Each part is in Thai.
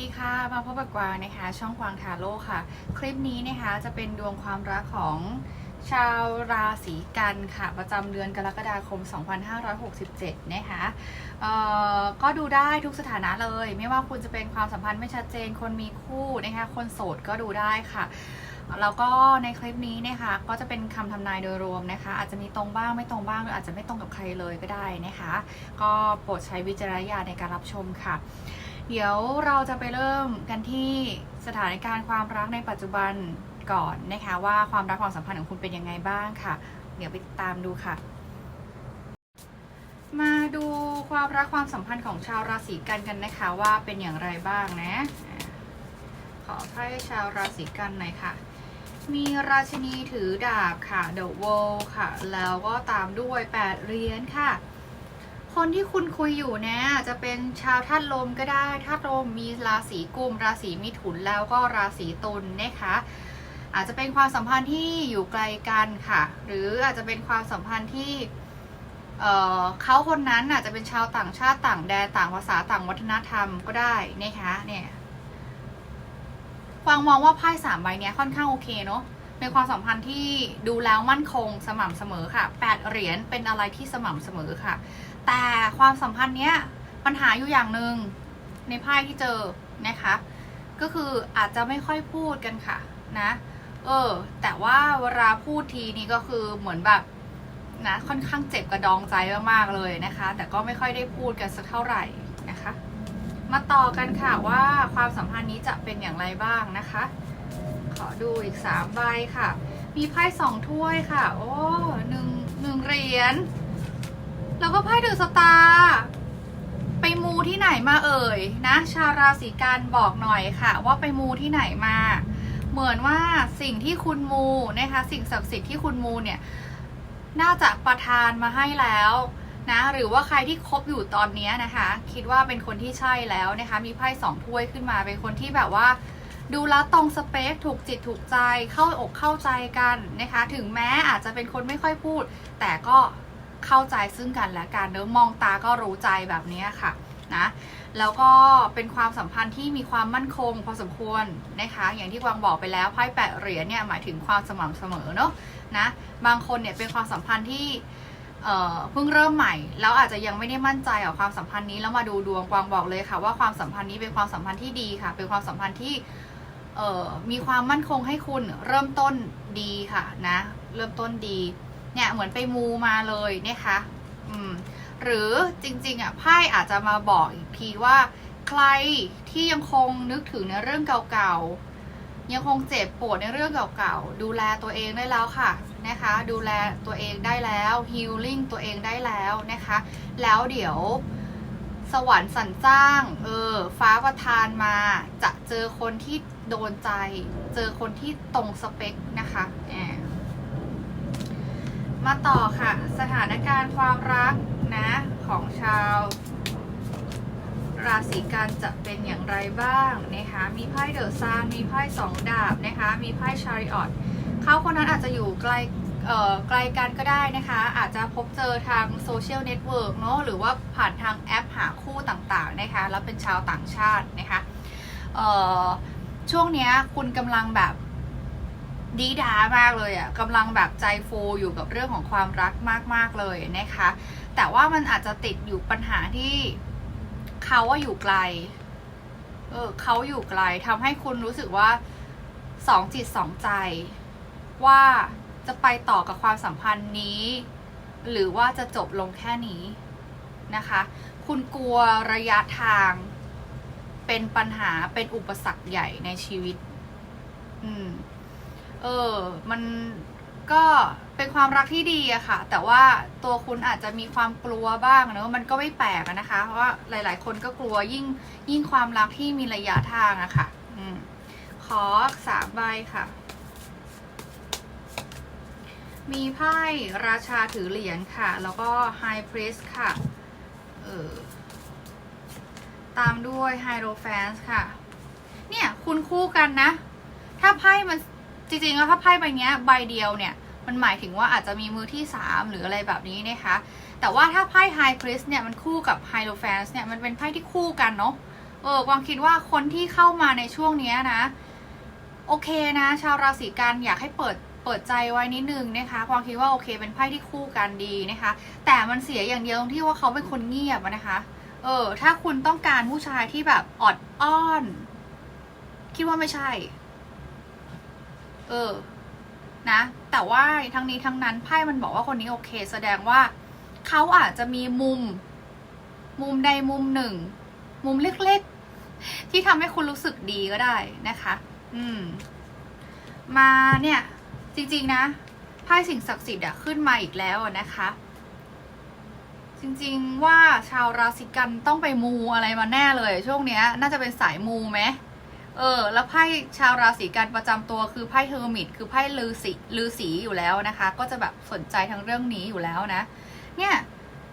ดีค่ะ มาพบกับกวางนะคะ ช่องกวางทาโร่ค่ะ คลิปนี้นะคะจะเป็นดวงความรักของชาวราศีกันค่ะ ประจำเดือนกรกฎาคม 2567 นะคะเออก็ดูได้ทุกสถานะเลย ไม่ว่าคุณจะเป็นความสัมพันธ์ไม่ชัดเจน คนมีคู่นะคะ คนโสดก็ดูได้ค่ะแล้วก็ในคลิปนี้นะคะก็จะเป็นคำทำนายโดยรวมนะคะ อาจจะมีตรงบ้างไม่ตรงบ้างหรืออาจจะไม่ตรงกับใครเลยก็ได้นะคะ ก็โปรดใช้วิจารณญาณในการรับชมค่ะ เดี๋ยวเราจะไปเริ่มกันที่สถานการณ์ความรักในปัจจุบันก่อนนะคะ ว่าความรักความสัมพันธ์ของคุณเป็นยังไงบ้างค่ะ เดี๋ยวไปตามดูค่ะ มาดูความรักความสัมพันธ์ของชาวราศีกันกันนะคะว่าเป็นอย่างไรบ้างนะ ขอให้ชาวราศีกันหน่อยค่ะ มีราชินีถือดาบค่ะ The World ค่ะ แล้วก็ตามด้วย8เหรียญค่ะ คนที่คุณคุยอยู่เนี่ยจะเป็นชาวธาตุลมก็ได้ธาตุลมมีราศีกุม ราศีมิถุนแล้วก็ราศีตุลนะคะ อาจจะเป็นความสัมพันธ์ที่อยู่ไกลกันค่ะ หรืออาจจะเป็นความสัมพันธ์ที่เเขาคนนั้นอาจจะเป็นชาวต่างชาติต่างแดนต่างภาษาต่างวัฒนธรรมก็ได้นะคะเนี่ยฟังมองว่าไพ่สามใบเนี้ยค่อนข้างโอเคเนาะเป็นความสัมพันธ์ที่ดูแล้วมั่นคงสม่ำเสมอค่ะแปดเหรียญเป็นอะไรที่สม่ำเสมอค่ะ แต่ความสัมพันธ์เนี้ยปัญหาอยู่อย่างหนึ่งในไพ่ที่เจอนะคะ ก็คืออาจจะไม่ค่อยพูดกันค่ะนะ เออ แต่ว่าเวลาพูดทีนี้ก็คือเหมือนแบบนะค่อนข้างเจ็บกระดองใจมากๆเลยนะคะ แต่ก็ไม่ค่อยได้พูดกันสักเท่าไหร่นะคะ มาต่อกันค่ะว่าความสัมพันธ์นี้จะเป็นอย่างไรบ้างนะคะ ขอดูอีกสามใบค่ะ มีไพ่สองถ้วยค่ะ โอ้หนึ่งหนึ่งเหรียญ แล้วก็ไพ่เดอะสตาร์ไปมูที่ไหนมาเอ่ยนะ ชาวราศีกันบอกหน่อยค่ะ ว่าไปมูที่ไหนมา เหมือนว่าสิ่งที่คุณมูนะคะ สิ่งศักดิ์สิทธิ์ที่คุณมูเนี่ยน่าจะประทานมาให้แล้วนะหรือว่าใครที่คบอยู่ตอนนี้นะคะ คิดว่าเป็นคนที่ใช่แล้วนะคะ มีไพ่สองถ้วยขึ้นมาเป็นคนที่แบบว่า ดูแลตรงสเปคถูกจิตถูกใจเข้าอกเข้าใจกันนะคะ ถึงแม้อาจจะเป็นคนไม่ค่อยพูด แต่ก็ เข้าใจซึ่งกันและกันเนอะมองตาก็รู้ใจแบบนี้ค่ะนะแล้วก็เป็นความสัมพันธ์ที่มีความมั่นคงพอสมควรนะคะ อย่างที่กวางบอกไปแล้วไพ่แปดเหรียญเนี่ยหมายถึงความสม่ำเสมอเนอะนะบางคนเนี่ยเป็นความสัมพันธ์ที่เเพิ่งเริ่มใหม่ แล้วอาจจะยังไม่ได้มั่นใจกับความสัมพันธ์นี้แล้วมาดูดวงกวางบอกเลยค่ะว่าความสัมพันธ์นี้เป็นความสัมพันธ์ที่ดีค่ะ เป็นความสัมพันธ์ที่มีความมั่นคงให้คุณเริ่มต้นดีค่ะนะ เริ่มต้นดี เนี่ยเหมือนไปมูมาเลยนะคะอืมหรือจริงๆอะไพ่อาจจะมาบอกอีกทีว่า ใครที่ยังคงนึกถึงในเรื่องเก่าๆ ยังคงเจ็บปวดในเรื่องเก่าๆ ดูแลตัวเองได้แล้วค่ะนะคะ ดูแลตัวเองได้แล้วฮีลลิ่งตัวเองได้แล้วนะคะ แล้วเดี๋ยวสวรรค์สรรจ้าง เออ ฟ้าประทานมา จะเจอคนที่โดนใจ เจอคนที่ตรงสเปคนะคะแอบ มาต่อค่ะ สถานการณ์ความรักนะ ของชาว ราศีกันจะเป็นอย่างไรบ้างนะคะ มีไพ่เดอะซานมีไพ่สองดาบนะคะ มีไพ่ชาริออตเขาคนนั้นอาจจะอยู่ไกลเอ่อไกลกันก็ได้นะคะ อาจจะพบเจอทางโซเชียลเน็ตเวิร์กเนาะหรือว่าผ่านทางแอปหาคู่ต่างๆนะคะ แล้วเป็นชาวต่างชาตินะคะช่วงนี้คุณกำลังแบบ ดีดามากเลยอะ่ะกำลังแบบใจฟูอยู่กับเรื่องของความรักมากๆเลยนะคะ แต่ว่ามันอาจจะติดอยู่ปัญหาที่เขาว่าอยู่ไกล เออเขาอยู่ไกลทำให้คุณรู้สึกว่าสองจิตสองใจ ว่าจะไปต่อกับความสัมพันธ์นี้ หรือว่าจะจบลงแค่นี้นะคะ คุณกลัวระยะทางเป็นปัญหาเป็นอุปสรรคใหญ่ในชีวิต อืม เออ มันก็เป็นความรักที่ดีอะค่ะ แต่ว่าตัวคุณอาจจะมีความกลัวบ้างเนอะมันก็ไม่แปลกนะคะ เพราะว่าหลาย ๆ คนก็กลัวยิ่งยิ่งความรักที่มีระยะทางอะค่ะ อืม ขอสามใบค่ะ มีไพ่ราชาถือเหรียญค่ะ แล้วก็ High Priest ค่ะ เออ ตามด้วย h i e r o p h a n ค่ะ เนี่ย คุณคู่กันนะ ถ้าไพ่มัน จริงๆแล้วถ้าไพ่ใบนี้ใบเดียวเนี่ย มันหมายถึงว่าอาจจะมีมือที่สามหรืออะไรแบบนี้นะคะ แต่ว่าถ้าไพ่ High Priest เนี่ยมันคู่กับ h i e r o p h a n t เนี่ยมันเป็นไพ่ที่คู่กันเนาะเออกวางคิดว่าคนที่เข้ามาในช่วงนี้นะ โอเคนะ ชาวราศีกันอยากให้เปิดเปิดใจไว้นิดนึงนะคะความคิดว่าโอเคเป็นไพ่ที่คู่กันดีนะคะ แต่มันเสียอย่างเดียวตรงที่ว่าเขาเป็นคนเงียบนะคะ เออ ถ้าคุณต้องการผู้ชายที่แบบออดอ้อน คิดว่าไม่ใช่ เออ นะ แต่ว่าทั้งนี้ทั้งนั้นไพ่มันบอกว่าคนนี้โอเค แสดงว่าเขาอาจจะมีมุม มุมใดมุมหนึ่ง มุมเล็กๆ ที่ทำให้คุณรู้สึกดีก็ได้นะคะ อืม มาเนี่ย จริงๆนะไพ่สิ่งศักดิ์สิทธิ์อะขึ้นมาอีกแล้วนะคะ จริงๆว่าชาวราศีกันต้องไปมูอะไรมาแน่เลย ช่วงเนี้ย น่าจะเป็นสายมูไหม เออ แล้วไพ่ชาวราศีกันประจำตัวคือไพ่เฮอร์มิตคือไพ่ลือสีลือสีอยู่แล้วนะคะ ก็จะแบบสนใจทั้งเรื่องนี้อยู่แล้วนะ เนี่ย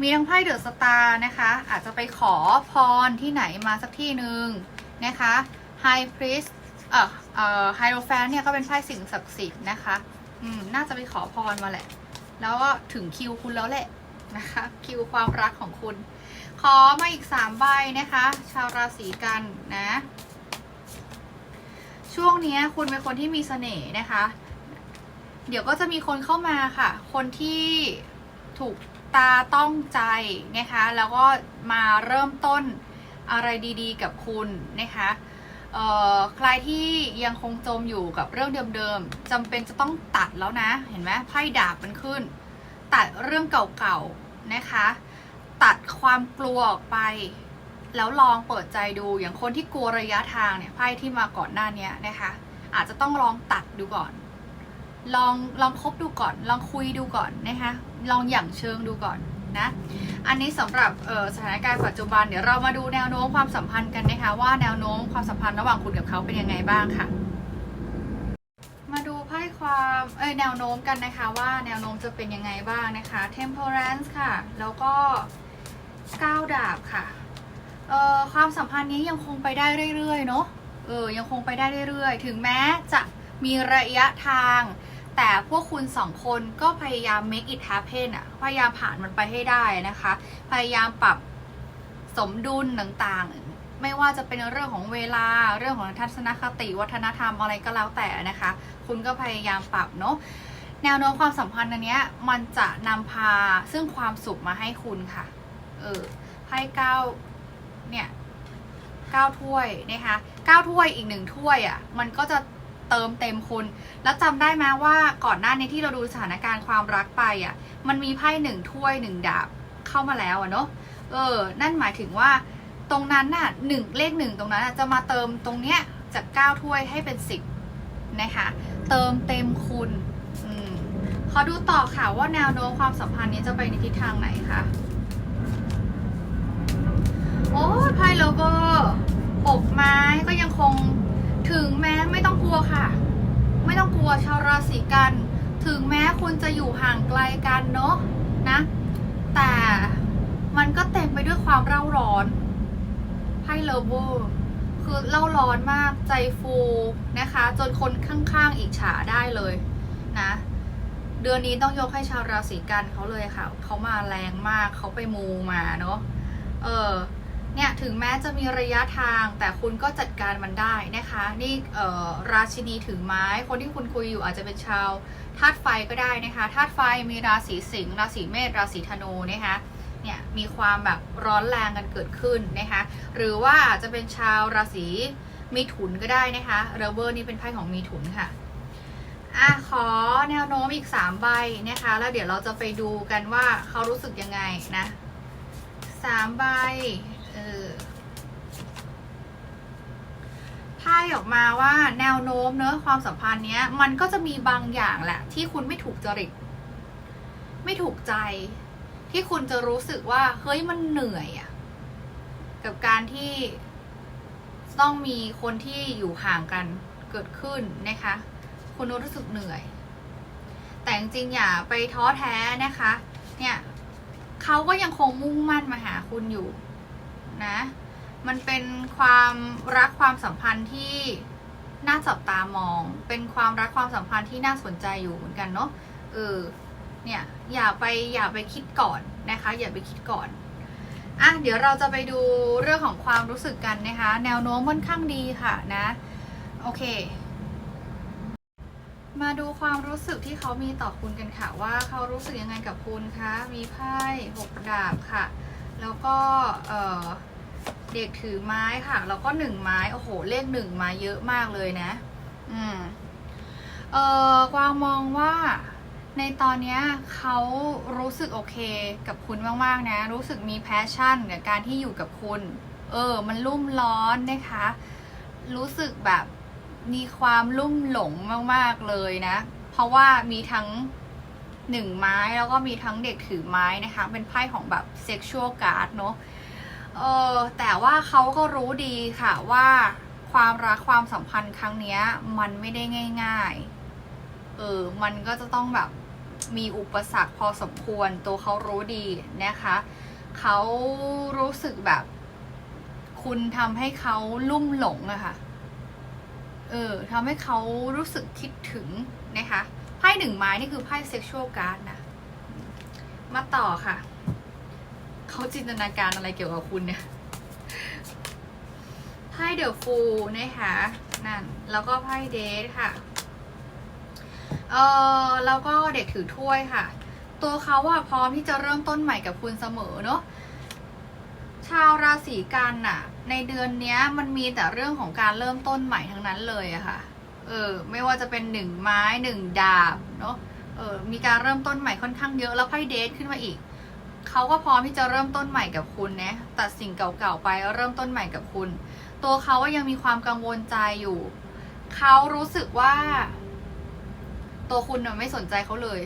มีทั้งไพ่เดอะสตาร์นะคะ อาจจะไปขอพรที่ไหนมาสักที่หนึ่งนะคะไฮพริสเอ่อเอ่อไฮโรแฟนเนี่ยก็เป็นไพ่สิ่งศักดิ์สิทธิ์นะคะ อืม น่าจะไปขอพรมาแหละ แล้วก็ถึงคิวคุณแล้วแหละนะคะ คิวความรักของคุณ ขอมาอีกสามใบนะคะ ชาวราศีกันนะ ช่วงนี้คุณเป็นคนที่มีเสน่ห์นะคะ เดี๋ยวก็จะมีคนเข้ามาค่ะ คนที่ถูกตาต้องใจนะคะ แล้วก็มาเริ่มต้นอะไรดีๆ กับคุณนะคะเออใครที่ยังคงจมอยู่กับเรื่องเดิมๆจำเป็นจะต้องตัดแล้วนะ เห็นไหมไพ่ดาบมันขึ้น ตัดเรื่องเก่าๆนะคะ ตัดความกลัวออกไป แล้วลองเปิดใจดูอย่างคนที่กลัวระยะทางเนี่ยไพ่ที่มาก่อนหน้านี้นะคะ อาจจะต้องลองตัดดูก่อน ลองลองคบดูก่อน ลองคุยดูก่อนนะคะลองหยั่งเชิงดูก่อนนะอันนี้สำหรับสถานการณ์ปัจจุบันเดี๋ยวเรามาดูแนวโน้มความสัมพันธ์กันนะคะว่าแนวโน้มความสัมพันธ์ระหว่างคุณกับเขาเป็นยังไงบ้างค่ะ มาดูไพ่ความเอ้ยแนวโน้มกันนะคะว่าแนวโน้มจะเป็นยังไงบ้างนะคะ temperance ค่ะ แล้วก็ก้าวดาบค่ะ เอ่อความสัมพันธ์นี้ยังคงไปได้เรื่อยๆเนาะเออยังคงไปได้เรื่อยๆ ถึงแม้จะมีระยะทาง แต่พวกคุณสองคนก็พยายาม make it happen อะพยายามผ่านมันไปให้ได้นะคะ พยายามปรับสมดุลต่างๆ ไม่ว่าจะเป็นเรื่องของเวลาเรื่องของทัศนคติวัฒนธรรมอะไรก็แล้วแต่นะคะ คุณก็พยายามปรับเนาะแนวโน้มความสัมพันธ์อันเนี้ยมันจะนำพาซึ่งความสุขมาให้คุณค่ะ เออไพ่เก้า เนี่ยเก้าถ้วยนะคะเก้าถ้วยอีกหนึ่งถ้วยอะ่ะมันก็จะเติมเต็มคุณ แล้วจำได้ไหมว่าก่อนหน้านี้ที่เราดูสถานการณ์ความรักไปอะ่ะมันมีไพ่หนึ่งถ้วยหนึ่งดาบเข้ามาแล้วอะเนาะเออ นั่นหมายถึงว่าตรงนั้นน่ะหนึ่งเลขหนึ่งตรงนั้นจะมาเติมตรงเนี้ยจากเก้าถ้วยให้เป็นสิบนะคะเติมเต็มคุณอืมขอดูต่อค่ะว่าแนวโน้มความสัมพันธ์นี้จะไปในทิศทางไหนคะ โอ้ไพ่โลเวอร์อกไม้ก็ยังคงถึงแม้ไม่ต้องกลัวค่ะ ไม่ต้องกลัวชาวราศีกัน ถึงแม้คุณจะอยู่ห่างไกลกันเนาะนะ แต่มันก็เต็มไปด้วยความเร่าร้อนไพ่โลเวอร์คือเล่าร้อนมากใจฟูนะคะ จนคนข้างๆอิจฉาได้เลยนะ เดือนนี้ต้องยกให้ชาวราศีกันเขาเลยค่ะ เขามาแรงมากเขาไปมูมาเนาะเออ เนี่ยถึงแม้จะมีระยะทางแต่คุณก็จัดการมันได้นะคะ นี่ราชินีถือไม้ คนที่คุณคุยอยู่อาจจะเป็นชาวธาตุไฟก็ได้นะคะธาตุไฟมีราศีสิงห์ราศีเมษราศีธนูนะคะเนี่ยมีความแบบร้อนแรงกันเกิดขึ้นนะคะหรือว่าอาจจะเป็นชาวราศีมีถุนก็ได้นะคะเรเวอร์นี่เป็นไพ่ของมีถุนค่ะอะขอแนวโน้มอีก 3 ใบนะคะ แล้วเดี๋ยวเราจะไปดูกันว่าเขารู้สึกยังไงนะสามใบ เออไพ่ออกมาว่าแนวโน้มเนอะความสัมพันธ์เนี้ย มันก็จะมีบางอย่างแหละ ที่คุณไม่ถูกจริต ไม่ถูกใจ ที่คุณจะรู้สึกว่า เฮ้ยมันเหนื่อยอะกับการที่ต้องมีคนที่อยู่ห่างกันเกิดขึ้นนะคะ คุณรู้สึกเหนื่อย แต่จริงๆอย่าไปท้อแท้นะคะ เนี่ยเขาก็ยังคงมุ่งมั่นมาหาคุณอยู่ นะ มันเป็นความรักความสัมพันธ์ที่น่าจับตามอง เป็นความรักความสัมพันธ์ที่น่าสนใจอยู่เหมือนกันเนาะเออเนี่ยอย่าไปอย่าไปคิดก่อนนะคะ อย่าไปคิดก่อนอะเดี๋ยวเราจะไปดูเรื่องของความรู้สึกกันนะคะ แนวโน้มค่อนข้างดีค่ะนะ โอเค มาดูความรู้สึกที่เขามีต่อคุณกันค่ะ ว่าเขารู้สึกยังไงกับคุณคะมีไพ่หกดาบค่ะ แล้วก็เอ่อ เด็กถือไม้ค่ะ แล้วก็หนึ่งไม้ โอ้โห เลขหนึ่งมาเยอะมากเลยนะ อืม เอ่อกวางมองว่าในตอนนี้เขารู้สึกโอเคกับคุณมากๆนะ รู้สึกมีแพชชั่นกับการที่อยู่กับคุณ เออ มันลุ่มร้อนนะคะ รู้สึกแบบมีความลุ่มหลงมากๆเลยนะ เพราะว่ามีทั้งหนึ่งไม้แล้วก็มีทั้งเด็กถือไม้นะคะ เป็นไพ่ของแบบเซ็กชวลการ์ดเนาะ เออแต่ว่าเขาก็รู้ดีค่ะว่าความรักความสัมพันธ์ครั้งเนี้ย มันไม่ได้ง่าย ๆ เออ มันก็จะต้องแบบมีอุปสรรคพอสมควรตัวเขารู้ดีนะคะ เขารู้สึกแบบ คุณทำให้เขาลุ่มหลงอะค่ะ เออทำให้เขารู้สึกคิดถึงนะคะ ไพ่หนึ่งไม้นี่คือไพ่เซ็กชวลการ์ดนะ มาต่อค่ะ เขาจินตนาการอะไรเกี่ยวกับคุณเนี่ยไพ่เดอะฟูลนะคะนั่นแล้วก็ไพ่เดทค่ะเออแล้วก็เด็กถือถ้วยค่ะ ตัวเขาอะพร้อมที่จะเริ่มต้นใหม่กับคุณเสมอเนาะชาวราศีกันน่ะ ในเดือนเนี้ยมันมีแต่เรื่องของการเริ่มต้นใหม่ทั้งนั้นเลยอะค่ะ เออ ไม่ว่าจะเป็นหนึ่งไม้หนึ่งดาบเนาะเออมีการเริ่มต้นใหม่ค่อนข้างเยอะแล้วไพ่เดทขึ้นมาอีก เขาก็พร้อมที่จะเริ่มต้นใหม่กับคุณนะตัดสิ่งเก่าๆไปแล้วเริ่มต้นใหม่กับคุณ ตัวเขาว่ายังมีความกังวลใจอยู่ เขารู้สึกว่า ตัวคุณไม่สนใจเขาเลย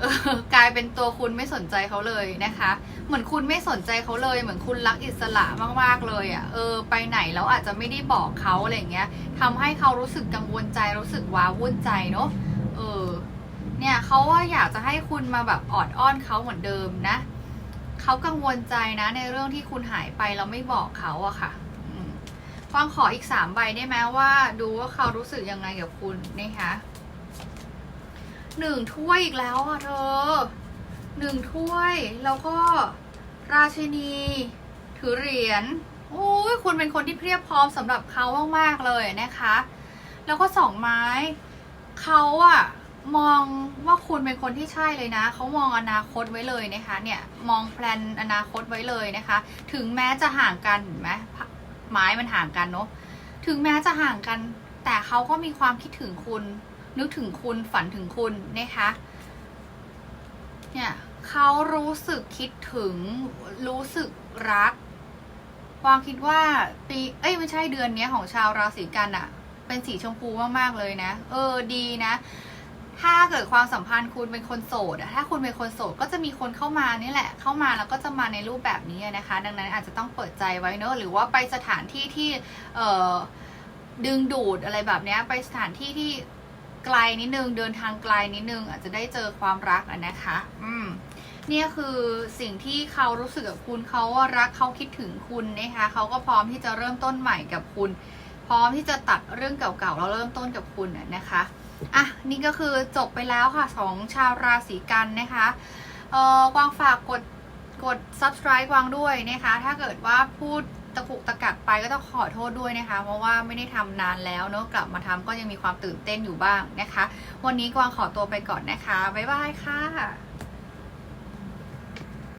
เออกลายเป็นตัวคุณไม่สนใจเขาเลยนะคะ เหมือนคุณไม่สนใจเขาเลย เหมือนคุณรักอิสระมากๆเลยอะ่ะ เออ ไปไหนแล้วอาจจะไม่ได้บอกเขาอะไรอย่างเงี้ยทำให้เขารู้สึกกังวลใจ รู้สึกว้าวุ่นใจเนาะ เออ เนี่ยเขาว่าอยากจะให้คุณมาแบบออดอ้อนเขาเหมือนเดิมนะเขากังวลใจนะ ในเรื่องที่คุณหายไปแล้วไม่บอกเขาอะค่ะอืมฟังขออีกสามใบได้ไหมว่า ดูว่าเขารู้สึกยังไงกับคุณนะคะหนึ่งถ้วยอีกแล้วอะเธอหนึ่งถ้วยแล้วก็ราชินี ถือเหรียญโอ้ยคุณเป็นคนที่เพียบพร้อมสำหรับเขามากๆเลยนะคะ แล้วก็สองไม้เขาอะ มองว่าคุณเป็นคนที่ใช่เลยนะเขามองอนาคตไว้เลยนะคะ เนี่ยมองแพลนอนาคตไว้เลยนะคะ ถึงแม้จะห่างกันเห็นไหมไม้มันห่างกันเนาะถึงแม้จะห่างกัน แต่เขาก็มีความคิดถึงคุณ นึกถึงคุณฝันถึงคุณนะคะ เนี่ยเขารู้สึกคิดถึงรู้สึกรักวามคิดว่าปีเอ้ยไม่ใช่เดือนนี้ของชาวราศีกันอะเป็นสีชมพูมากๆเลยนะ เออดีนะ ถ้าเกิดความสัมพันธ์คุณเป็นคนโสดถ้าคุณเป็นคนโสดก็จะมีคนเข้ามานี่แหละ เข้ามาแล้วก็จะมาในรูปแบบนี้นะคะ ดังนั้นอาจจะต้องเปิดใจไว้เนอะหรือว่าไปสถานที่ที่เอ่อดึงดูดอะไรแบบนี้ไปสถานที่ที่ไกลนิดนึงเดินทางไกลนิดนึง อาจจะได้เจอความรักนะคะ อืมเนี่ยคือสิ่งที่เขารู้สึกกับคุณเขาารักเขาคิดถึงคุณนะคะเขาก็พร้อมที่จะเริ่มต้นใหม่กับคุณ พร้อมที่จะตัดเรื่องเก่าๆแล้วเริ่มต้นกับคุณนะคะ อะนี่ก็คือจบไปแล้วค่ะสองชาวราศีกันนะคะเอ่อกวางฝากกดกด subscribe กวางด้วยนะคะ ถ้าเกิดว่าพูดตะกุกตะกักไปก็ต้องขอโทษด้วยนะคะ เพราะว่าไม่ได้ทำนานแล้วเนอะกลับมาทำก็ยังมีความตื่นเต้นอยู่บ้างนะคะ วันนี้กวางขอตัวไปก่อนนะคะ บ๊ายบายค่ะ